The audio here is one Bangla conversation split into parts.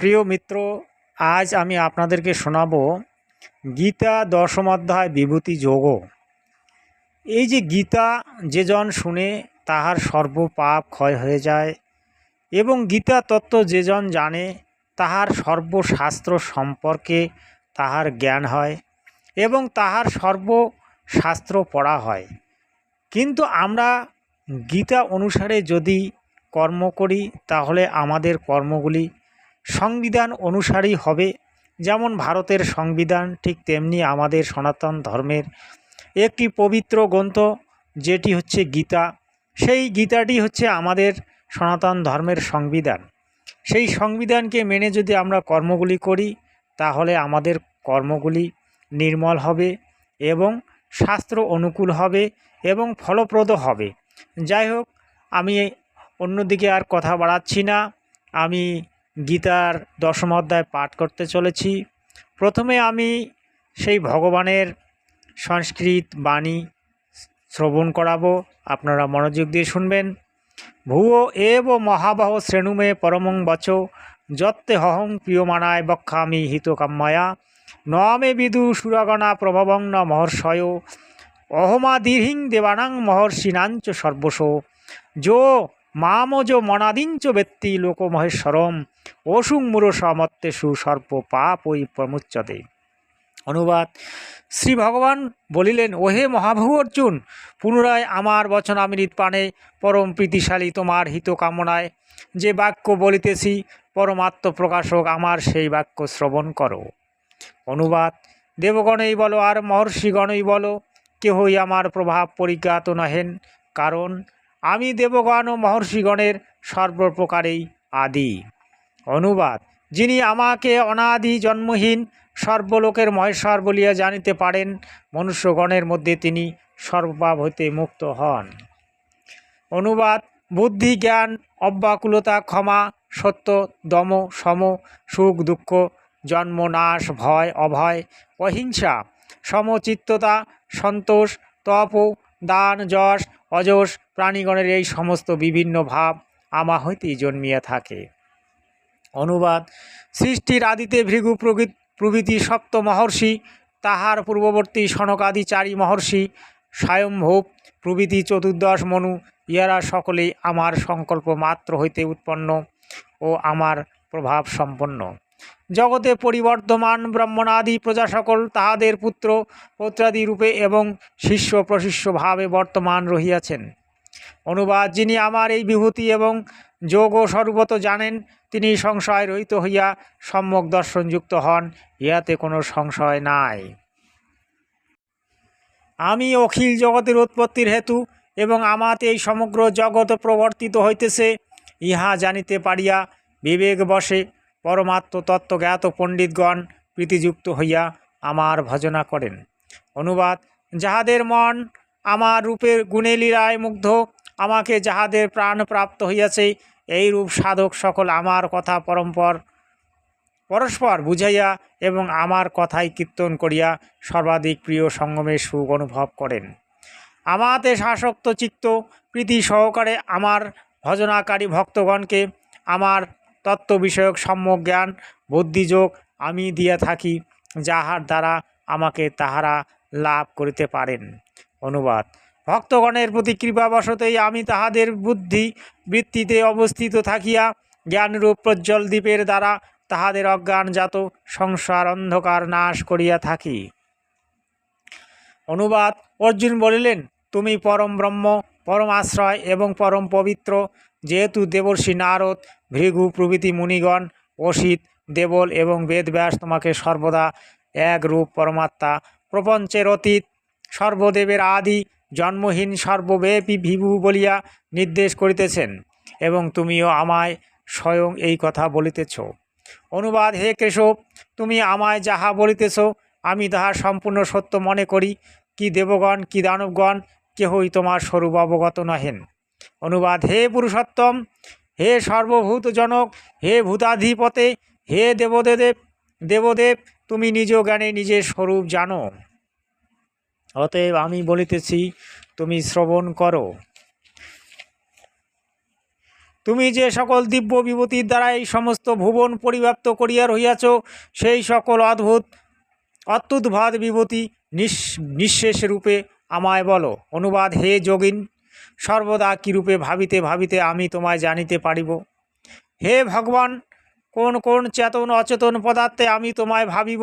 প্রিয় মিত্র, আজ আমি আপনাদেরকে শোনাবো গীতা দশম অধ্যায় বিভূতি যোগ। এই যে গীতা যেজন শুনে তাহার সর্ব পাপ ক্ষয় হয়ে যায় এবং গীতা তত্ত্ব যেজন জানে, তাহার সর্বশাস্ত্র সম্পর্কে তাহার জ্ঞান হয় এবং তাহার সর্বশাস্ত্র পড়া হয়। কিন্তু আমরা গীতা অনুসারে যদি কর্ম করি, তাহলে আমাদের কর্মগুলি সংবিধান অনুসারেই হবে। যেমন ভারতের সংবিধান, ঠিক তেমনি আমাদের সনাতন ধর্মের একটি পবিত্র গ্রন্থ, যেটি হচ্ছে গীতা। সেই গীতাটি হচ্ছে আমাদের সনাতন ধর্মের সংবিধান। সেই সংবিধানকে মেনে যদি আমরা কর্মগুলি করি, তাহলে আমাদের কর্মগুলি নির্মল হবে এবং শাস্ত্র অনুকূল হবে এবং ফলপ্রদ হবে। যাই হোক, আমি অন্যদিকে আর কথা বাড়াচ্ছি না। আমি গীতার দশম অধ্যায় পাঠ করতে চলেছি। প্রথমে আমি সেই ভগবানের সংস্কৃত বাণী শ্রবণ করাবো। আপনারা মনোযোগ দিয়ে শুনবেন। ভুয়ো এব মহাবাহ শ্রেণুমে পরমং বচ, যত্তে হহং প্রিয়মানায় বক্ষামি হিতকাম্যয়া নমে বিদু সুরগণা প্রভবং ন মহর্ষয় অহমাদির্হিং দেবানাং মহর্ষিনাঞ্চ সর্বস যো মামজ মনাদিঞ্চ ব্যক্তি লোকমহেশ্বরম। অসুং মূরসমত্তেষু সর্প পাপ ওই প্রমুচ্যতে অনুবাদ শ্রী ভগবান বলিলেন, ওহে মহাবাহু অর্জুন, পুনরায় আমার বচন বচনামৃত পানে পরম প্রীতিশালী তোমার হিত কামনায় যে বাক্য বলিতেছি, পরমাত্ম প্রকাশক আমার সেই বাক্য শ্রবণ করো। অনুবাদ, দেবগণই বলো আর মহর্ষিগণই বলো, কেহই আমার প্রভাব পরিজ্ঞাত নহেন, কারণ আমি দেবগণ ও মহর্ষিগণের সর্বপ্রকারেই আদি। অনুবাদ, যিনি আমাকে অনাদি জন্মহীন সর্বলোকের মহেশ্বর বলিয়া জানিতে পারেন, মনুষ্যগণের মধ্যে তিনি সর্বপাপ হইতে মুক্ত হন। অনুবাদ, বুদ্ধি, জ্ঞান, অব্যাকুলতা, ক্ষমা, সত্য, দম, সম, সুখ, দুঃখ, জন্ম, নাশ, ভয়, অভয়, অহিংসা, সমচিত্ততা, সন্তোষ, তপ, দান, যশ অযশ প্রাণীগণের এই সমস্ত বিভিন্ন ভাব আমা হইতেই জন্মিয়া থাকে। অনুবাদ, সৃষ্টির আদিতে ভৃগু প্রভৃতি সপ্ত মহর্ষি, তাহার পূর্ববর্তী সনকাদি চারি মহর্ষি, স্বয়ম্ভূপ প্রভৃতি চতুর্দশ মনু, ইহারা সকলেই আমার সংকল্প মাত্র হইতে উৎপন্ন ও আমার প্রভাব সম্পন্ন। জগতে পরিবর্ধমান ব্রাহ্মণাদি প্রজা সকল তাহাদের পুত্র পৌত্রাদি রূপে এবং শিষ্য প্রশিষ্য ভাবে বর্তমান রহিয়াছেন। অনুবাদ, যিনি আমার এই বিভূতি এবং যোগ ও স্বরূপত জানেন, তিনি সংশয় রহিত হইয়া সম্যক দর্শনযুক্ত হন, ইহাতে কোনো সংশয় নাই। আমি অখিল জগতের উৎপত্তির হেতু এবং আমাতে এই সমগ্র জগৎ প্রবর্তিত হইতেছে, ইহা জানিতে পারিয়া বিবেক বসে পরমাত্ম তত্ত্বজ্ঞাত পণ্ডিতগণ প্রীতিযুক্ত হইয়া আমার ভজনা করেন। অনুবাদ, যাহাদের মন আমার রূপের গুণে লীলায় মুগ্ধ, আমাকে যাহাদের প্রাণ প্রাপ্ত হইয়াছে এই রূপ সাধক সকল আমার কথা পরম্পর, পরস্পর বুঝাইয়া এবং আমার কথাই কীর্তন করিয়া সর্বাধিক প্রিয় সঙ্গমের সুখ অনুভব করেন। আমাতে শাসক্ত চিত্ত, প্রীতি সহকারে আমার ভজনাকারী ভক্তগণকে, আমার তত্ত্ব বিষয়ক সম্যক জ্ঞান, বুদ্ধিযোগ আমি দিয়া থাকি, যাহার দ্বারা আমাকে তাহারা লাভ করিতে পারেন। অনুবাদ। ভক্তগণের প্রতি কৃপাবশতই আমি তাহাদের বুদ্ধি বৃত্তিতে অবস্থিত থাকিয়া জ্ঞানরূপ প্রজ্জ্বল দ্বীপের দ্বারা তাহাদের অজ্ঞানজাত সংসার অন্ধকার নাশ করিয়া থাকি। অনুবাদ। অর্জুন বলিলেন, তুমি পরম ব্রহ্ম, পরম আশ্রয় এবং পরম পবিত্র। যেহেতু দেবর্ষি নারদ, ভৃগু, প্রভৃতি মুনিগণ, অসিত, দেবল এবং বেদব্যাস তোমাকে সর্বদা এক রূপ পরমাত্মা, প্রপঞ্চের অতীত, সর্বদেবের আদি, জন্মহীন সর্বব্যাপী ভিভু বলিয়া নির্দেশ করিতেছেন এবং তুমিও আমায় স্বয়ং এই কথা বলিতেছ। অনুবাদ, হে কেশব, তুমি আমায় যাহা বলিতেছ, আমি তাহা সম্পূর্ণ সত্য মনে করি। কি দেবগণ, কি দানবগণ, কেহই তোমার স্বরূপ অবগত নহেন। অনুবাদ হে পুরুষোত্তম, হে সর্বভূতজনক, হে ভূতাধিপতে, হে দেবদেব দেবদেব, তুমি নিজ জ্ঞানে নিজের স্বরূপ জানো। অতএব আমি বলিতেছি, তুমি শ্রবণ করো। তুমি যে সকল দিব্য বিভূতির দ্বারা এই সমস্ত ভুবন পরিব্যাপ্ত করিয়া রহিয়াছ, সেই সকল অদ্ভুত, অত্যুদ্ভাত বিভূতি নিঃ নিঃশেষ রূপে আমায় বলো। অনুবাদ হে যোগিন। সর্বদা কীরূপে ভাবিতে ভাবিতে আমি তোমায় জানিতে পারিব। হে ভগবান, কোন কোন চেতন অচেতন পদার্থে আমি তোমায় ভাবিব?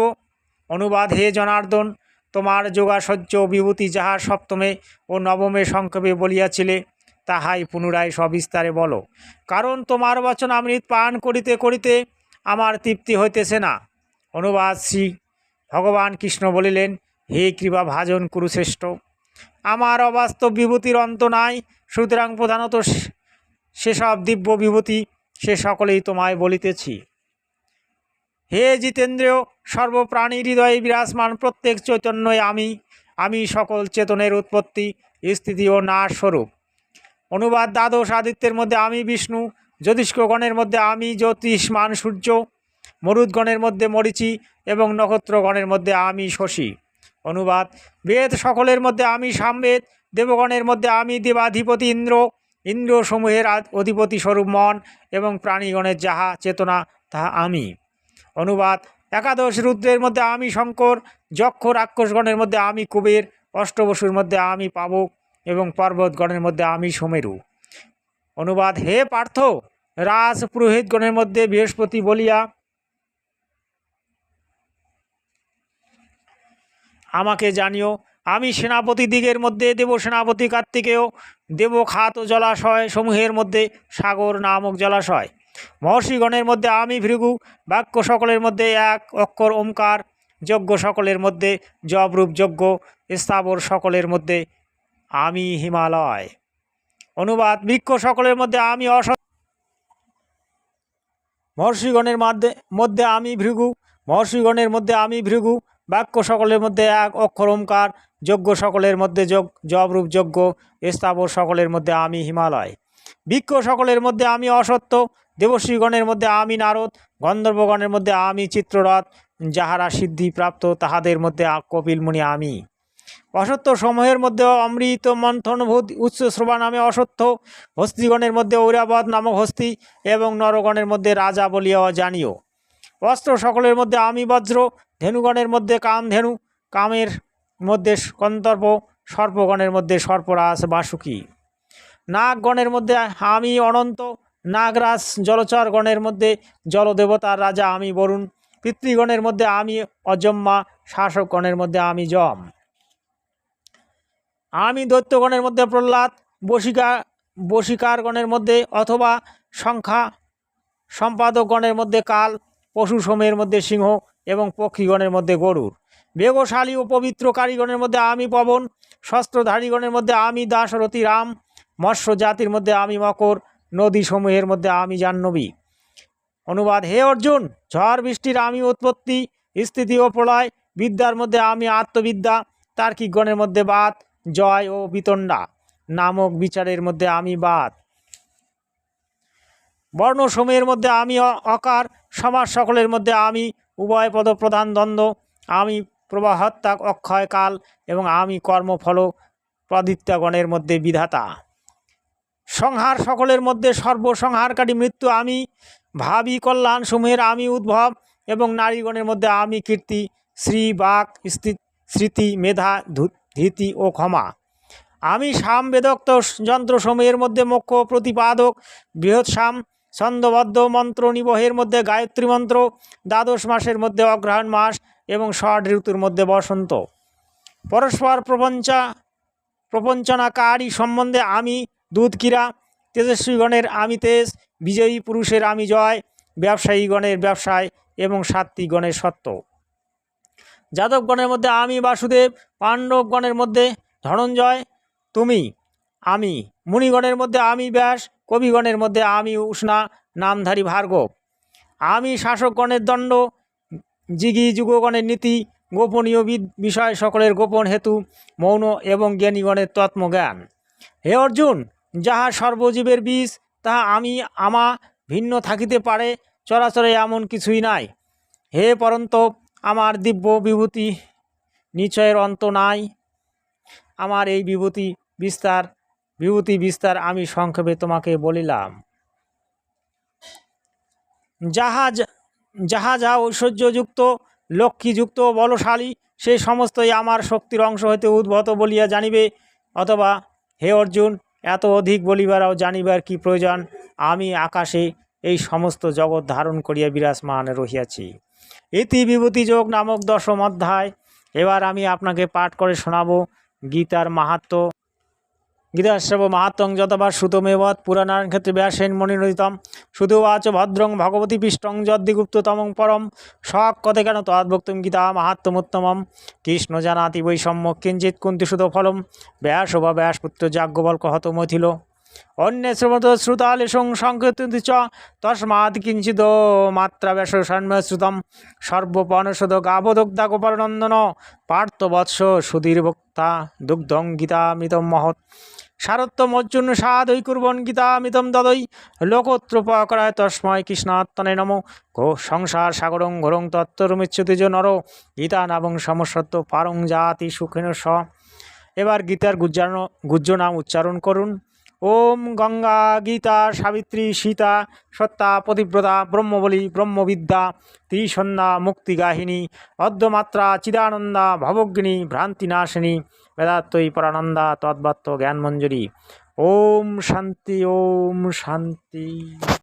অনুবাদ, হে জনার্দন, তোমার যোগাসহ্য বিভূতি যাহা সপ্তমে ও নবমে সংক্ষেপে বলিয়াছিলে, তাহাই পুনরায় সবিস্তারে বলো। কারণ তোমার বচন অমৃত পান করিতে করিতে আমার তৃপ্তি হইতেছে না। অনুবাদ শ্রী ভগবান কৃষ্ণ বলিলেন, হে কৃপা ভাজন কুরুশ্রেষ্ঠ। আমার অবাস্তব বিভূতির অন্ত নাই। সুতরাং প্রধানত সেসব দিব্য বিভূতি সে সকলেই তোমায় বলিতেছি। হে জিতেন্দ্রীয় সর্বপ্রাণী হৃদয়ে বিরাজমান প্রত্যেক চৈতন্যই আমি আমি সকল চেতনের উৎপত্তি, স্থিতি ও নাশ স্বরূপ। অনুবাদ দ্বাদশ আদিত্যের মধ্যে আমি বিষ্ণু জ্যোতিষ্কগণের মধ্যে আমি জ্যোতিষ্মান সূর্য, মরুদ্গণের মধ্যে মরিচি এবং নক্ষত্রগণের মধ্যে আমি শশী। অনুবাদ। বেদ সকলের মধ্যে আমি সামবেদ, দেবগণের মধ্যে আমি দেবাধিপতি ইন্দ্র। ইন্দ্র সমূহের অধিপতি স্বরূপ মন এবং প্রাণীগণের যাহা চেতনা, তাহা আমি। অনুবাদ। একাদশ রুদ্রের মধ্যে আমি শঙ্কর, যক্ষ রাক্ষসগণের মধ্যে আমি কুবের, অষ্টবসুর মধ্যে আমি পাবক এবং পর্বতগণের মধ্যে আমি সোমেরু। অনুবাদ। হে পার্থ, রাজ পুরোহিতগণের মধ্যে বৃহস্পতি বলিয়া আমাকে জানিও, আমি সেনাপতি দিগের মধ্যে, দেব সেনাপতি কার্তিকেয়, দেব খাত ও জলাশয় সমূহের মধ্যে সাগর নামক জলাশয়। মহর্ষিগণের মধ্যে আমি ভৃগু, বাক্য সকলের মধ্যে এক, অক্ষর ওমকার, যজ্ঞ সকলের মধ্যে জবরূপ যজ্ঞ, স্থাবর সকলের মধ্যে আমি হিমালয়। অনুবাদ, বৃক্ষ সকলের মধ্যে আমি অস মহর্ষিগণের মধ্যে মধ্যে আমি ভৃগু, মহর্ষিগণের মধ্যে আমি ভৃগু বাক্য সকলের মধ্যে এক, অক্ষর, ওমকার, যজ্ঞ সকলের মধ্যে যোগ জবরূপ যজ্ঞ, স্থাবর সকলের মধ্যে আমি হিমালয়। বৃক্ষ সকলের মধ্যে আমি অসত্য, দেবশ্রীগণের মধ্যে আমি নারদ, গন্ধর্বগণের মধ্যে আমি চিত্ররথ, যাহারা সিদ্ধি প্রাপ্ত, তাহাদের মধ্যে কপিলমুনি আমি। অসত্য সমূহের মধ্যে অমৃত মন্থনভূত উচ্চ শ্রবা নামে অসত্য, হস্তিগণের মধ্যে ঐরাবত নামক হস্তি এবং নরগণের মধ্যে রাজা বলিয়া জানিও। অস্ত্র সকলের মধ্যে আমি বজ্র, ধেনুগণের মধ্যে কাম ধেনু, কামের মধ্যে কন্তর্প, সর্পগণের মধ্যে সর্পরাজ বাসুকী। নাগগণের মধ্যে আমি অনন্ত, নাগরাজ জলচরগণের মধ্যে জলদেবতার রাজা আমি বরুণ, পিতৃগণের মধ্যে আমি অজম্মা, শাসকগণের মধ্যে আমি যম। আমি দৈত্যগণের মধ্যে প্রহ্লাদ বসিকা বশিকারগণের মধ্যে অথবা সংখ্যা সম্পাদকগণের মধ্যে কাল পশু সময়ের মধ্যে সিংহ এবং পক্ষীগণের মধ্যে গরুর। বেগশালী ও পবিত্র কারিগণের মধ্যে আমি পবন, শস্ত্রধারীগণের মধ্যে আমি দাশরথী রাম মৎস্য জাতির মধ্যে আমি মকর নদী সমূহের মধ্যে আমি জাহ্নবী। অনুবাদ, হে অর্জুন, ঝড়, বৃষ্টির আমি উৎপত্তি, স্থিতি ও প্রলয়, বিদ্যার মধ্যে আমি আত্মবিদ্যা, তার্কিকগণের মধ্যে বাদ জয় ও বিতণ্ডা। নামক বিচারের মধ্যে আমি বাদ বর্ণ সময়ের মধ্যে আমি অকার, সমাজ সকলের মধ্যে আমি, উভয় পদ প্রধান দ্বন্দ্ব, আমি প্রবাহত্যা অক্ষয় কাল এবং আমি কর্মফল প্রদিত্যাগণের মধ্যে বিধাতা। সংহার সকলের মধ্যে সর্বসংহারকারী মৃত্যু আমি, ভাবি কল্যাণ সমূহের আমি উদ্ভব এবং নারীগণের মধ্যে আমি কীর্তি, শ্রী, বাক স্মৃতি, মেধা ধীতি ও ক্ষমা। আমি সাম বেদক্ত যন্ত্রসমূহের মধ্যে মুখ্য প্রতিপাদক, বৃহৎ সাম ছন্দবদ্ধ মন্ত্র নিবহের মধ্যে গায়ত্রী মন্ত্র, দ্বাদশ মাসের মধ্যে অগ্রহায়ণ মাস এবং ষট ঋতুর মধ্যে বসন্ত। পরস্পর প্রপঞ্চা, প্রপঞ্চনাকারী সম্বন্ধে আমি দুধকিরা, তেজস্বীগণের আমি তেজ, বিজয়ী পুরুষের আমি জয়, ব্যবসায়ীগণের ব্যবসায় এবং সাত্বিকগণের সত্য যাদবগণের মধ্যে আমি, বাসুদেব, পাণ্ডবগণের মধ্যে ধনঞ্জয়, তুমি, আমি, মুনিগণের মধ্যে আমি ব্যাস কবিগণের মধ্যে আমি উষ্ণা নামধারী ভার্গব। আমি শাসকগণের দণ্ড, জিগি যুগগণের নীতি, গোপনীয় বিষয় সকলের গোপন হেতু, মৌন এবং জ্ঞানীগণের তত্ত্বজ্ঞান। হে অর্জুন, যাহা সর্বজীবের বীজ, তাহা আমি, আমা ভিন্ন থাকিতে পারে, চরাচরে এমন কিছুই নাই। হে পরন্ত আমার দিব্য বিভূতি নিশ্চয়ের অন্ত নাই। আমার এই বিভূতি বিস্তার বিভূতি বিস্তার আমি সংক্ষেপে তোমাকে বলিলাম। যা- যাহা ঐশ্বর্যযুক্ত লক্ষ্মীযুক্ত, বলশালী, সে সমস্তই আমার শক্তির অংশ হইতে উদ্ভূত বলিয়া জানিবে। অথবা, হে অর্জুন, এত অধিক বলিবারও জানিবার কি প্রয়োজন? আমি আকাশে এই সমস্ত জগৎ ধারণ করিয়া বিরাজমান রহিয়াছি। ইতি বিভূতি যোগ নামক দশম অধ্যায়। এবার আমি আপনাকে পাঠ করে শোনাব। গীতার মাহাত্ম গীতাশ্রব মাহাত্মং যতবার সুতমেবৎ পুরাণার ক্ষেত্রে ব্যাসেন মনিরোদিতম শুধুবাচ ভদ্রং ভগবতী পৃষ্টং যদ্দিগুপ্ততমং পরম। শক কথে কেন তদ্ভক্তম গীতা মাহাত্মোত্তমম কৃষ্ণ জানাতি বৈষম্য কিঞ্চিৎ কুন্তি সুত ফলম। ব্যাস বা ব্যাসপুত্র যাজ্ঞবল্ক হত মথিল অন্য শ্রমত শ্রুতালেশং সংকীর্তন্তি চ। তস্মাৎ কিঞ্চিদ মাত্রা ব্যাস সন্মশ্রুতম সর্বপনসদ গাবদগ্ধা গোপালনন্দন। পার্থবৎস সুধীর বক্তা দুগ্ধং গীতামৃতম মহৎ। সারত্বম অর্জুন সাধৈ কুর্বন গীতামৃতম দদৈ লোকোত্রোপকরায় তস্ময় কৃষ্ণাত্মনে নম। ঘো সংসার সাগরং ঘোরং তত্ত্বরমিচ্ছুতি জ নর। গীতা নাবং সমসত্ব পারং জাতি সুখেন স। এবার গীতার গুজ্জার গুজ্জ নাম উচ্চারণ করুন। ওম গঙ্গা গীতা সাবিত্রী সীতা সত্তা পতিব্রতা ব্রহ্মবলী ব্রহ্মবিদ্যা ত্রিসন্ধ্যা মুক্তিগাহিনী অর্ধমাত্রা চিদানন্দা ভবগ্নি ভ্রান্তিনাশিনী বেদাত্তই পরানন্দা তদ্বত্ত জ্ঞান মঞ্জুরি ওম শান্তি ওম শান্তি।